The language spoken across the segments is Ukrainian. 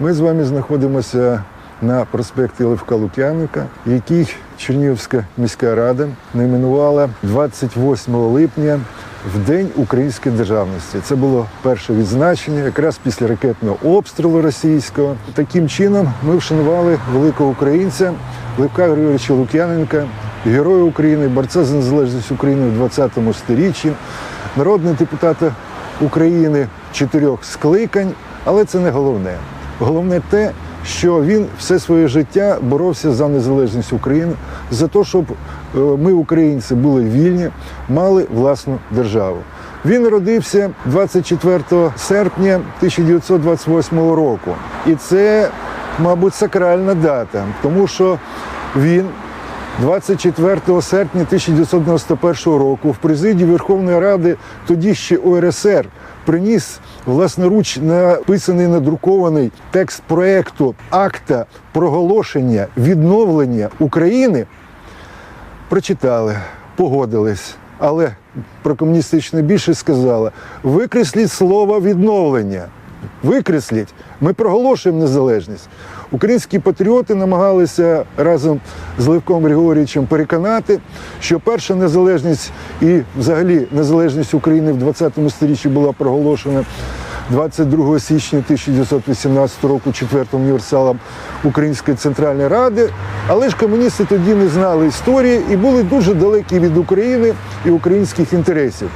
Ми з вами знаходимося на проспекті Левка Лук'яненка, який Чернігівська міська рада найменувала 28 липня в День української державності. Це було перше відзначення, якраз після ракетного обстрілу російського. Таким чином ми вшанували великого українця Левка Григоровича Лук'яненка, героя України, борця за незалежність України в 20 сторіччі, народного депутата України чотирьох скликань, але це не головне. Головне те, що він все своє життя боровся за незалежність України, за те, щоб е, ми, українці, були вільні, мали власну державу. Він народився 24 серпня 1928 року. І це, мабуть, сакральна дата, тому що він 24 серпня 1991 року в президії Верховної Ради тоді ще УРСР приніс власноруч написаний надрукований текст проекту акта проголошення відновлення України. Прочитали, погодились, але прокомуністична більшість сказала: викресліть слово відновлення. Викресліть, ми проголошуємо незалежність. Українські патріоти намагалися разом з Левком Григорійовичем переконати, що перша незалежність і взагалі незалежність України в 20-му сторіччі була проголошена 22 січня 1918 року четвертим універсалом Української центральної ради. Але ж комуністи тоді не знали історії і були дуже далекі від України і українських інтересів.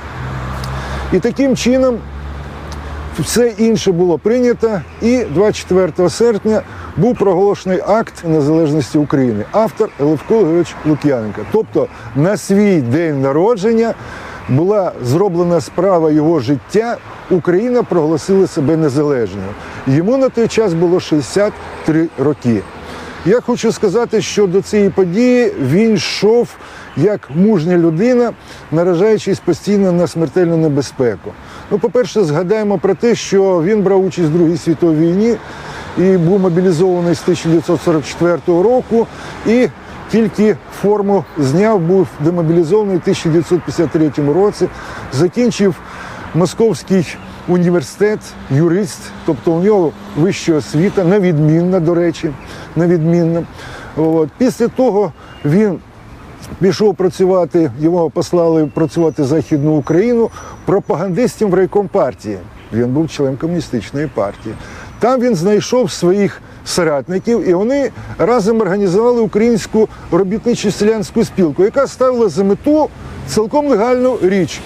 І таким чином все інше було прийнято, і 24 серпня був проголошений акт незалежності України. Автор Левко Григорович Лук'яненко. Тобто на свій день народження була зроблена справа його життя. Україна проголосила себе незалежною. Йому на той час було 63 роки. Я хочу сказати, що до цієї події він йшов як мужня людина, наражаючись постійно на смертельну небезпеку. Ну, по-перше, згадаємо про те, що він брав участь в Другій світовій війні і був мобілізований з 1944 року. І тільки форму зняв, був демобілізований у 1953 році, закінчив Московський університет, юрист, тобто у нього вища освіта, невідмінна, до речі, невідмінна. От. Після того він пішов працювати, його послали працювати в Західну Україну пропагандистом в райком партії. Він був членом комуністичної партії. Там він знайшов своїх соратників, і вони разом організували українську робітничу селянську спілку, яка ставила за мету цілком легальну річ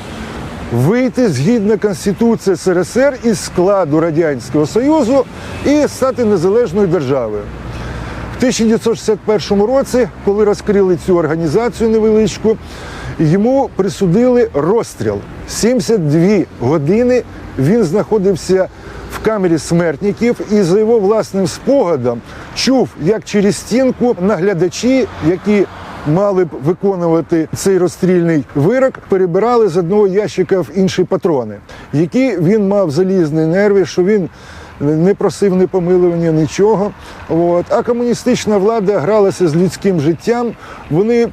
вийти згідно Конституції СРСР із складу Радянського Союзу і стати незалежною державою. В 1961 році, коли розкрили цю організацію невеличку, йому присудили розстріл. 72 години він знаходився камері смертників і за його власним спогадом чув, як через стінку наглядачі, які мали б виконувати цей розстрільний вирок, перебирали з одного ящика в інші патрони, які він мав залізні нерви, що він не просив ні помилування, нічого. От. А комуністична влада гралася з людським життям. Вони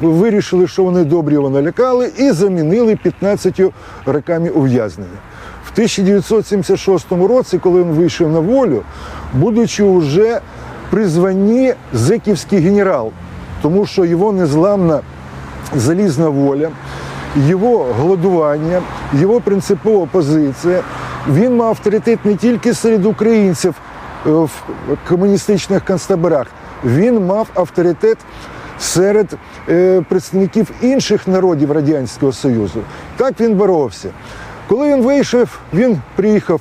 вирішили, що вони добрі його налякали, і замінили 15 роками ув'язнення. В 1976 році, коли він вийшов на волю, будучи вже при званні Зеківський генерал, тому що його незламна залізна воля, його голодування, його принципова позиція. Він мав авторитет не тільки серед українців е, в комуністичних концтаборах, він мав авторитет серед е, представників інших народів Радянського Союзу. Так він боровся. Коли він вийшов, він приїхав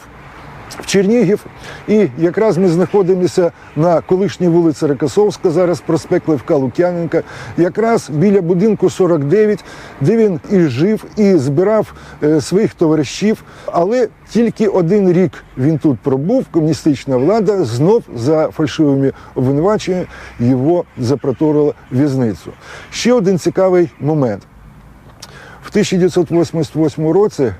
в Чернігів, і якраз ми знаходимося на колишній вулиці Рокосовська, зараз проспект Левка Лук'яненка, якраз біля будинку 49, де він і жив, і збирав е, своїх товаришів. Але тільки один рік він тут пробув. Комуністична влада знов за фальшивими обвинуваченнями його запроторила в'язницю. Ще один цікавий момент. В 1988 році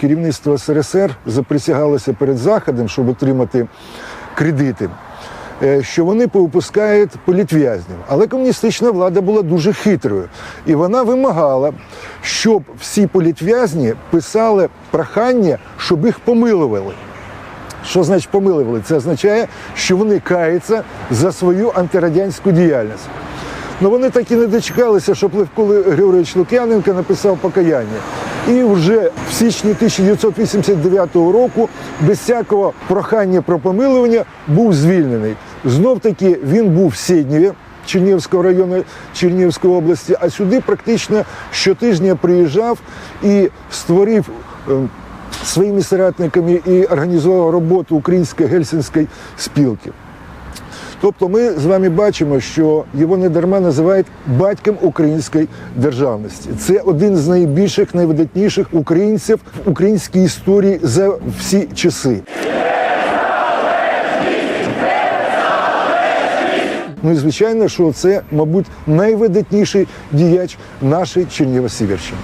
керівництво СРСР заприсягалося перед Заходом, щоб отримати кредити, е, що вони повипускають політв'язнів. Але комуністична влада була дуже хитрою, і вона вимагала, щоб всі політв'язні писали прохання, щоб їх помилували. Що значить помилували? Це означає, що вони каються за свою антирадянську діяльність. Ну вони так і не дочекалися, щоб Левко Григорович Лук'яненко написав покаяння. І вже в січні 1989 року без всякого прохання про помилування був звільнений. Знов таки він був в Сєднєві, Чернігівського району Чернігівської області, а сюди практично щотижня приїжджав і створив е, своїми соратниками і організував роботу Української гельсінської спілки. Тобто ми з вами бачимо, що його недарма називають батьком української державності. Це один з найбільших, найвидатніших українців в українській історії за всі часи. Ну і звичайно, що це, мабуть, найвидатніший діяч нашої Чернігова-Сіверщини.